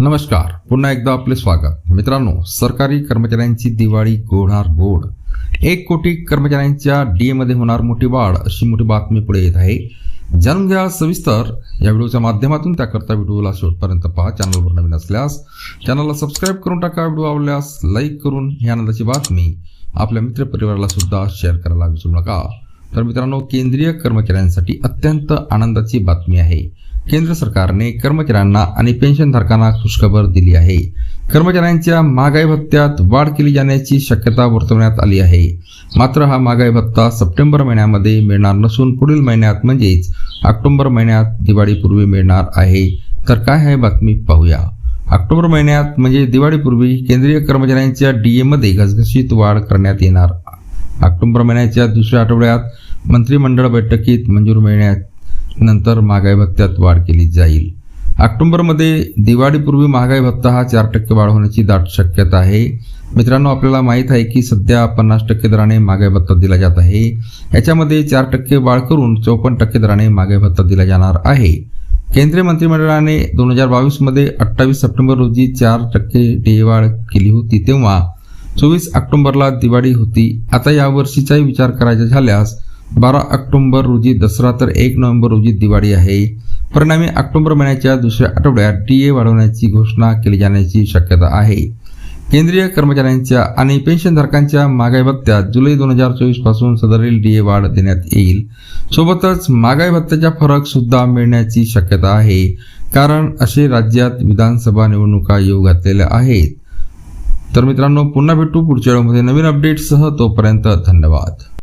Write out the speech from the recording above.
नमस्कार. पुन्हा एकदा आपले स्वागत. मित्रांनो सरकारी कर्मचाऱ्यांची दिवाळी गोडणार गोड. एक कोटी कर्मचाऱ्यांच्या डी मध्ये होणार मोठी वाढ अशी मोठी बातमी पुढे येत आहे. जाणून घ्या सविस्तर. या व्हिडिओच्या माध्यमातून त्याकरता व्हिडिओला शेवटपर्यंत पहा. चॅनलवर नवीन असल्यास चॅनलला सबस्क्राईब करून टाका. व्हिडिओ आवडल्यास लाईक करून ही आनंदाची बातमी आपल्या मित्रपरिवाराला सुद्धा शेअर करायला विसरू नका. तर मित्रांनो केंद्रीय कर्मचाऱ्यांसाठी अत्यंत आनंदाची बातमी आहे. केंद्र सरकारने कर्मचाऱ्यांना आणि पेन्शनधारकांना खुशखबर दिली आहे. कर्मचाऱ्यांच्या महागाई भत्त्यात वाढ केली जाण्याची शक्यता वर्तवण्यात आली आहे. मात्र हा महागाई भत्ता सप्टेंबर महिन्यामध्ये मिळणार नसून पुढील महिन्यात म्हणजेच ऑक्टोबर महिन्यात दिवाळीपूर्वी मिळणार आहे. तर काय आहे बातमी पाहूया. ऑक्टोबर महिन्यात म्हणजे दिवाळीपूर्वी केंद्रीय कर्मचाऱ्यांच्या डी एमध्ये घसघशीत वाढ करण्यात येणार. ऑक्टोबर महिन्याच्या दुसऱ्या आठवड्यात मंत्रिमंडळ बैठकीत मंजूर मिळण्यात नंतर महागाई भत्त्यात वाढ केली जाईल. ऑक्टोबरमध्ये दिवाळीपूर्वी महागाई भत्ता हा चार टक्के वाढ होण्याची दाट शक्यता आहे. मित्रांनो आपल्याला माहीत आहे की सध्या पन्नास टक्के दराने महागाई भत्ता दिला जात आहे. याच्यामध्ये चार टक्के वाढ करून चौपन्न टक्के दराने महागाई भत्ता दिला जाणार आहे. केंद्रीय मंत्रिमंडळाने दोन हजार बावीसमध्ये अठ्ठावीस सप्टेंबर रोजी चार टक्के डीए वाढ केली होती तेव्हा चोवीस ऑक्टोबरला दिवाळी होती. आता यावर्षीचाही विचार करायचा झाल्यास बारा ऑक्टोंबर रोजी दसरा तर एक नोव्हेंबर रोजी दिवाळी आहे. परिणामी ऑक्टोबर महिन्याच्या दुसऱ्या आठवड्यात डीए वाढवण्याची घोषणा केली जाण्याची शक्यता आहे. केंद्रीय कर्मचाऱ्यांच्या आणि पेन्शनधारकांच्या महागाई भत्त्यात जुलै दोन हजार चोवीसपासून सदरील ए वाढ देण्यात येईल. सोबतच महागाई भत्त्याचा फरक सुद्धा मिळण्याची शक्यता आहे. कारण असे राज्यात विधानसभा निवडणुका येऊ घातलेल्या आहेत. तर मित्रांनो पुन्हा भेटू पुढच्या वेळेमध्ये नवीन अपडेटसह तोपर्यंत धन्यवाद.